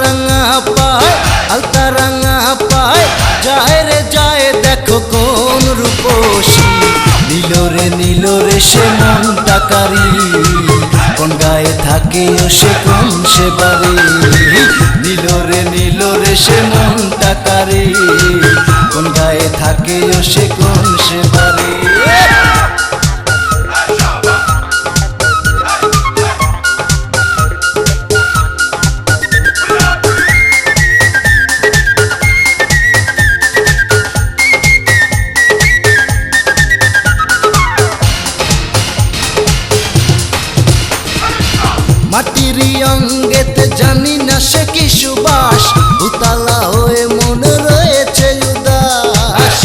রাঙা পায় আলতা রাঙা পায় যায় রে যায় দেখো কোন রূপসী নীল রে নীল রে সে মন টাকারি কোন গায়ে থাকে ও সে কোন সে বাড়ি নীল রে নীল রে সে মন টাকারি কোন গায়ে থাকে ও সে কোন সে বাড়ি মাটির অঙ্গেতে জানি না সে কি সুবাস। উতালা হয়ে মন রয়েছে উদাস।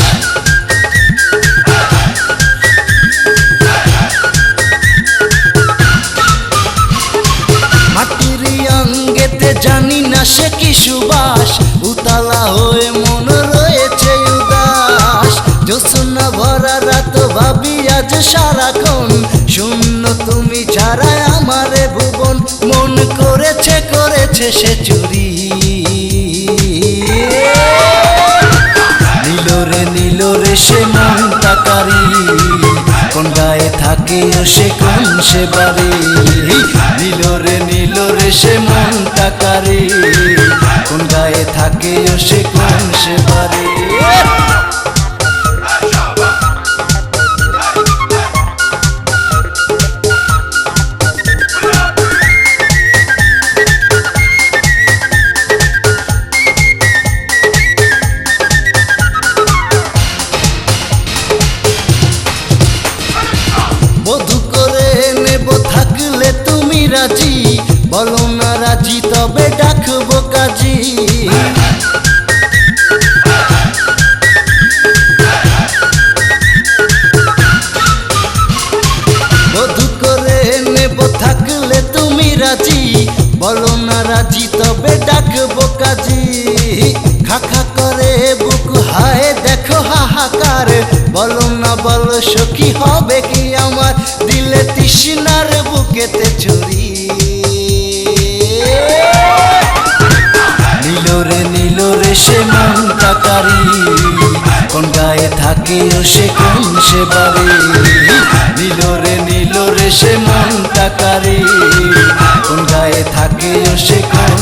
মাটির অঙ্গেতে জানি না সে কি সুবাস। উতালা হয়ে মন রয়েছে উদাস। জোসনা ভরা রাত ভাবি আজ সারাক্ষণ। শূন্য তুমি ছাড়া আমারে করেছে সে চুরি। নীল রে নীল রে সে মন কোন গায়ে থাকে সে কোন সে বাড়ি। নীল রে নীল রে সে মন কোন গায়ে থাকে সে কোন সে বাড়ি। নেব থাকলে তুমি রাজি। বলো না রাজি, তবে ডাকবো কাজী। বধু করে নেব থাকলে তুমি রাজি। বলো না রাজি, তবে ডাকবো কাজী। খাখা করে বুক হাহাকার। বলো না, বলো, সখী হবে কি আমার? দিলে তৃষ্ণার বুকেতে চুরি নীল রে নীল রে সে মন তাকারি। কোন গায়ে থাকে ও সে কোন সে বাড়ি? নীল রে নীল রে সে মন তাকারি। কোন গায়ে থাকে ও সে কোন